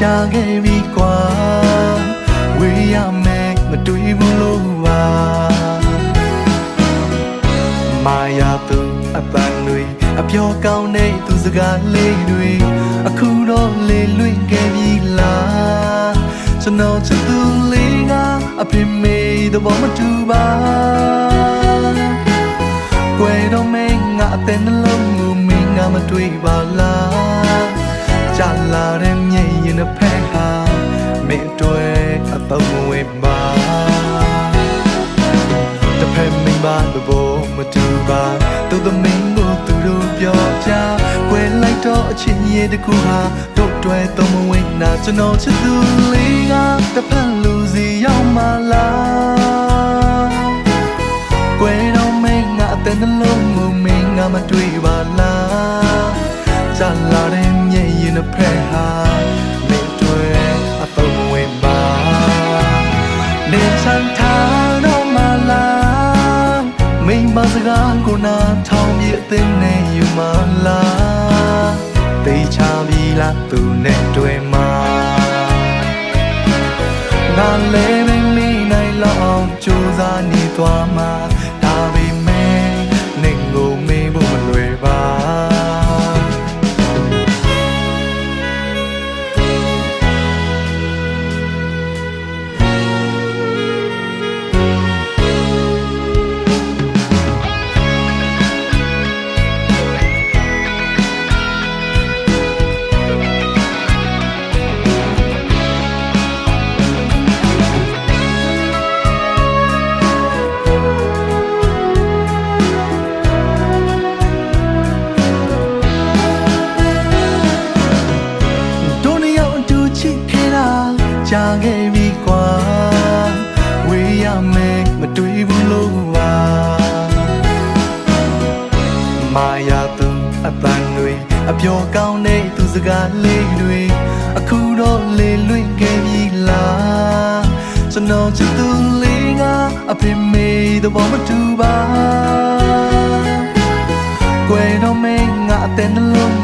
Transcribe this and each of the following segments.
ခဲ့ပြီကွာဝေးရမယ်မတွေ့ဘူးလို့ပါမာယာသူအပန်းတွေအပြောကောင်းတဲ့သူစကားလေးတွေအခုတော့လေလွင့်ခဲ့ပြီလားကျွန်တော်ချစ်သူလေးကအပြစ်မေးတဲ့ဘောမတူပါကွယ်တော့မင်းငါအတဲ့နှလုံးကိုမင်းငါမတွေ့ပါလားကြာလာတဲ့မြေရင်တစ်ဖက်ဟာ မင်းတွေ့အတော့မဝင်ပါတစ်ဖက်မင်းပါတဲ့ဘောမတူပါသူသမင်းကိုသူတို့ပြောကြကွယ်လိုက်တော့အချင်းရဲ့တကူဟာတို့တွေ့တော့မဝင်နာကျွန်တော်ချစ်သူလေးကတစ်ဖက်လူစီရောက်မှလားကွယ်တော့မင်းငါအတဲ့နှလုံးကိုမင်းငါမတွေ့ပါလားကြာလာတဲ့မြေရင်တစ်ဖက် မ်းထားတော့မလားမင်းမစကားကိုနာထောင်ပြအသိနဲ့ယူမလားတေချာပြီလားသူနဲ့တွေ့မှာငါလ ကြာခဲ့ပြီကွာဝေးရမယ်မတွေ့ဘူးလို့ပါမာယာသူအပန်းတွေအပြောကောင်းတဲ့သူစကားလေးတွေအခုတော့လေလွင့်ခဲ့ပြီလားကျွန်တော်ချစ်သူလေးကအဖေမေးတဲ့ဘောမတူပါကွယ်တော့မင်းငါအတဲ့နှလုံး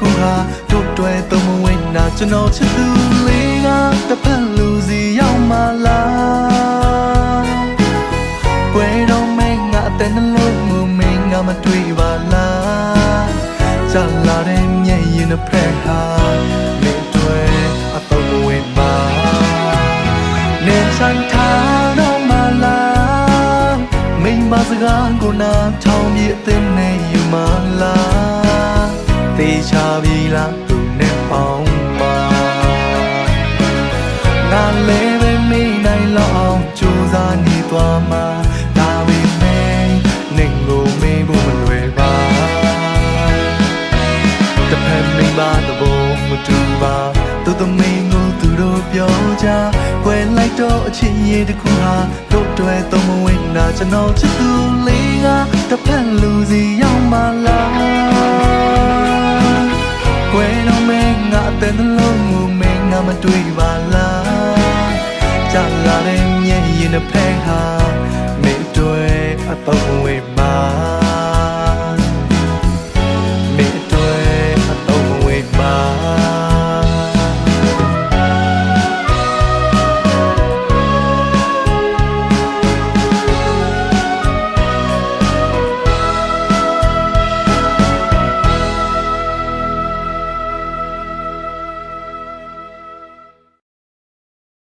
ချင်းရဲ့တကူဟာတို့တွေ့တော့မဝင်တာကျွန်တော်ချစ်သူလေးကတစ်ဖက်လူစီရောက်မှလားကွယ်တော့မင်းငါအတဲ့နှလုံးကိုမင်းငါမတွေ့ပါလားကြာလာတဲ့မြေရင်တစ်ဖက်ဟာမင်းတွေ့အတော့မဝင်ပါနေချန်ထားတော့မလားမိမစကားကိုနာထောင်ပြအသိနဲ့ယူမလား သေချာပြီလားသူနဲ့ပေါင်းပါငါလည်းပဲမေးနိုင်လောက်အောင်ကြိုးစားနေသွားမှာဒါပေမဲ့နေကိုမေးဖို့မလွယ်ပါတစ်ဖက်မိန်းမတဘောမတူပါသူသမီးကိုသူတို့ပြောကြွယ်လိုက်တော့အချင်းရည်တစ်ခုဟာတို့တွေ့တော့မဝင်တာကျွန်တော်ချစ်သူလေးကတစ်ဖက်လူစီရောက်မှလား တွေ့ပါလားကြာလာတဲ့မြေရင်တစ်ဖက်ဟာမင်းတွေ့အတော့မဝင်ပါ